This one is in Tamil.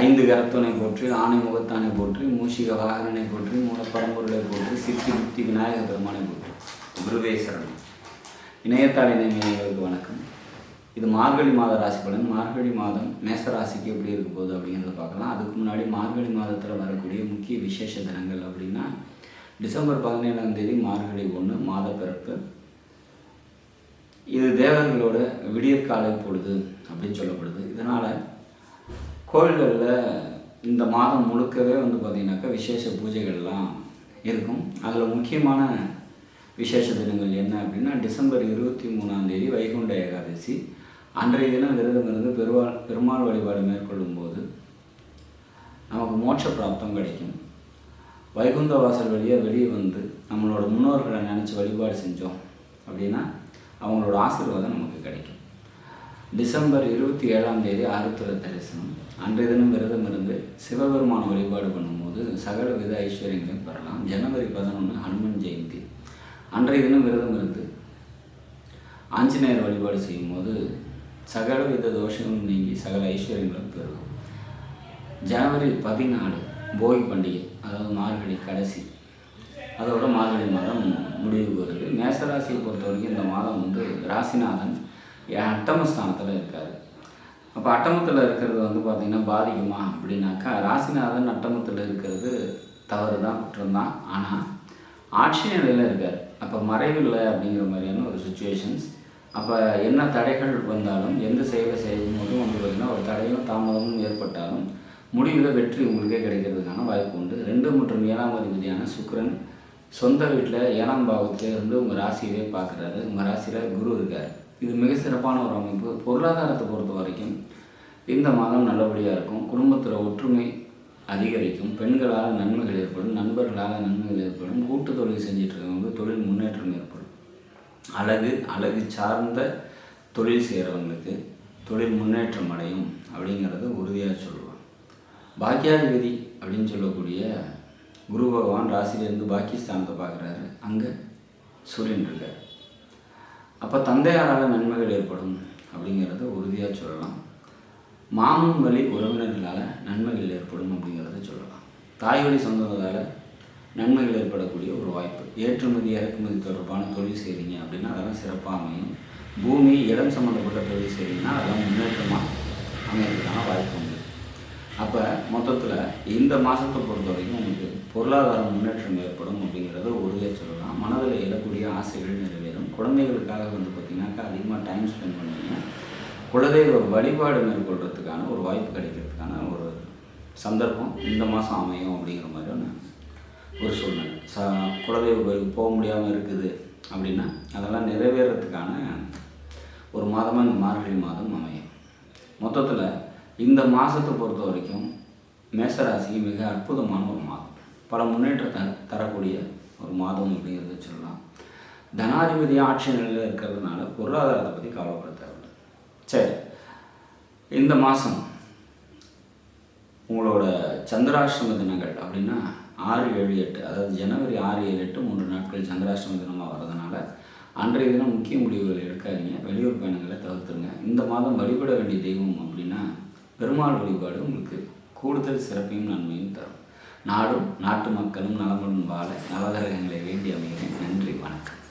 ஐந்து கரத்துணை போற்றி ஆணை முகத்தானை போற்றி மூஷிக வாகனனை போற்றி மூலப்பரம்பொருளை போற்றி சித்தி முக்தி விநாயக பெருமானை போற்றி. குருவே சரணம். இணையத்தாள் இணைமையர்களுக்கு வணக்கம். இது மார்கழி மாத ராசி பலன். மார்கழி மாதம் மேச ராசிக்கு எப்படி இருக்க போகுது அப்படிங்கிறத பார்க்கலாம். அதுக்கு முன்னாடி மார்கழி மாதத்தில் வரக்கூடிய முக்கிய விசேஷ தினங்கள் அப்படின்னா டிசம்பர் பதினேழாம் தேதி மார்கழி ஒன்று மாத பிறப்பு. இது தேவர்களோட விடியற்காலை பொழுது அப்படின்னு சொல்லப்படுது. இதனால் கோவில்களில் இந்த மாதம் முழுக்கவே வந்து பார்த்திங்கனாக்கா விசேஷ பூஜைகள்லாம் இருக்கும். அதில் முக்கியமான விசேஷ தினங்கள் என்ன அப்படின்னா டிசம்பர் இருபத்தி மூணாந்தேதி வைகுண்ட ஏகாதசி. அன்றைய தினம் விரதம் இருந்து பெருவாள் பெருமாள் வழிபாடு மேற்கொள்ளும் போது நமக்கு மோட்ச பிராப்தம் கிடைக்கும். வைகுந்த வாசல் வழியாக வெளியே வந்து நம்மளோட முன்னோர்களை நினச்சி வழிபாடு செஞ்சோம் அப்படின்னா அவங்களோட ஆசீர்வாதம் நமக்கு கிடைக்கும். டிசம்பர் இருபத்தி ஏழாம் தேதி ஆருத்திர தரிசனம். அன்றைய தினம் விரதம் இருந்து சிவபெருமான வழிபாடு பண்ணும்போது சகல வித ஐஸ்வர்யங்களையும் பெறலாம். ஜனவரி பதினொன்று ஹனுமன் ஜெயந்தி. அன்றைய தினம் விரதம் இருந்து ஆஞ்சநேயர் வழிபாடு செய்யும்போது சகல வித தோஷங்களும் நீங்கி சகல ஐஸ்வர்யங்களும் பெருகும் ஜனவரி பதினாலு போகி பண்டிகை அதாவது மார்கழி கடைசி. அதோட மார்கழி மாதம் முடிவுக்கு வருது மேசராசியை பொறுத்த வரைக்கும் இந்த மாதம் வந்து ராசிநாதன் அட்டமஸ்தானத்தில் இருக்கார். அப்போ அட்டமத்தில் இருக்கிறது வந்து பார்த்திங்கன்னா பாதிக்குமா? அப்படின்னாக்கா ராசிநாதன் அட்டமத்தில் இருக்கிறது தவறு தான் குற்றம்தான். ஆனால் ஆட்சி நிலையில் இருக்கார். அப்போ மறைவில்லை அப்படிங்கிற மாதிரியான ஒரு சுச்சுவேஷன்ஸ் அப்போ என்ன தடைகள் வந்தாலும் எந்த செயலை செய்யும் போதும் வந்து பார்த்திங்கன்னா ஒரு தடையும் தாமதமும் ஏற்பட்டாலும் முடிவில் வெற்றி உங்களுக்கே கிடைக்கிறதுக்கான வாய்ப்பு உண்டு. ரெண்டு மற்றும் ஏழாம் அதிபதியான சுக்கிரன் சொந்த வீட்டில் ஏழாம் பாவத்திலே இருந்து உங்கள் ராசியவே பார்க்குறாரு உங்கள் ராசியில் குரு இருக்கார். இது மிக சிறப்பான ஒரு அமைப்பு. பொருளாதாரத்தை பொறுத்த வரைக்கும் இந்த மாதம் நல்லபடியாக இருக்கும். குடும்பத்தில் ஒற்றுமை அதிகரிக்கும். பெண்களால் நன்மைகள் ஏற்படும். நண்பர்களால் நன்மைகள் ஏற்படும். கூட்டு தொழில் செஞ்சுட்டு இருக்கவங்க தொழில் முன்னேற்றம் ஏற்படும். அழகு அழகு சார்ந்த தொழில் செய்கிறவங்களுக்கு தொழில் முன்னேற்றம் அடையும் அப்படிங்கிறத உறுதியாக சொல்லுவாங்க. பாக்கியாதிபதி அப்படின்னு சொல்லக்கூடிய குரு பகவான் ராசியிலேருந்து பாக்கியஸ்தானத்தை பார்க்குறாரு. அங்கே சூரியன் இருக்கார். அப்போ தந்தையாரால் நன்மைகள் ஏற்படும் அப்படிங்கிறத உறுதியாக சொல்லலாம். மாமன் வழி உறவினர்களால் நன்மைகள் ஏற்படும் அப்படிங்கிறத சொல்லலாம். தாய் வழி சொந்தங்களால் நன்மைகள் ஏற்படக்கூடிய ஒரு வாய்ப்பு. ஏற்றுமதி இறக்குமதி தொடர்பான தொழில் செய்கிறீங்க அப்படின்னா அதெல்லாம் சிறப்பாக அமையும். பூமி இடம் சம்மந்தப்பட்ட தொழில் செய்கிறீங்கன்னா அதெல்லாம் முன்னேற்றமாக அமைகிறதுக்கான வாய்ப்பு உண்டு. அப்போ மொத்தத்தில் இந்த மாதத்தை பொறுத்த வரைக்கும் உங்களுக்கு பொருளாதார முன்னேற்றம் ஏற்படும் அப்படிங்கிறத உறுதியாக சொல்லலாம். மனதில் எழக்கூடிய ஆசைகள் நிறைவேறும். குழந்தைகளுக்காக வந்து பார்த்திங்கனாக்கா அதிகமாக டைம் ஸ்பெண்ட் பண்ணுவீங்க. குலதெய்வ வழிபாடு மேற்கொள்கிறதுக்கான ஒரு வாய்ப்பு கிடைக்கிறதுக்கான ஒரு சந்தர்ப்பம் இந்த மாதம் அமையும் அப்படிங்கிற மாதிரியான ஒரு சூழ்நிலை. ச குலதெய்வ கோயிலுக்கு போக முடியாமல் இருக்குது அப்படின்னா அதெல்லாம் நிறைவேறதுக்கான ஒரு மாதமாக இந்த மார்கழி மாதம் அமையும். மொத்தத்தில் இந்த மாதத்தை பொறுத்த வரைக்கும் மேசராசி மிக அற்புதமான ஒரு மாதம். பல முன்னேற்றத்தை தரக்கூடிய ஒரு மாதம் அப்படிங்கிறத சொல்லலாம். தனாதிபதி ஆட்சி நிலையில் இருக்கிறதுனால பொருளாதாரத்தை பற்றி கவலைப்பட தேவையில்லை சரி. இந்த மாதம் உங்களோட சந்திராஷ்டம தினங்கள் அப்படின்னா ஆறு ஏழு எட்டு அதாவது ஜனவரி ஆறு ஏழு எட்டு மூன்று நாட்கள் சந்திராஷ்டம தினமாக வர்றதுனால அன்றைய தினம் முக்கிய முடிவுகள் எடுக்காதீங்க. வெளியூர் பயணங்களை தவிர்த்துருங்க. இந்த மாதம் வழிபட வேண்டிய தெய்வம் அப்படின்னா பெருமாள் வழிபாடு உங்களுக்கு கூடுதல் சிறப்பையும் நன்மையும் தரும். நாடும் நாட்டு மக்களும் நலமுடன் வாழ நவகிரகங்களை வேண்டி அமைகிறேன். நன்றி. வணக்கம்.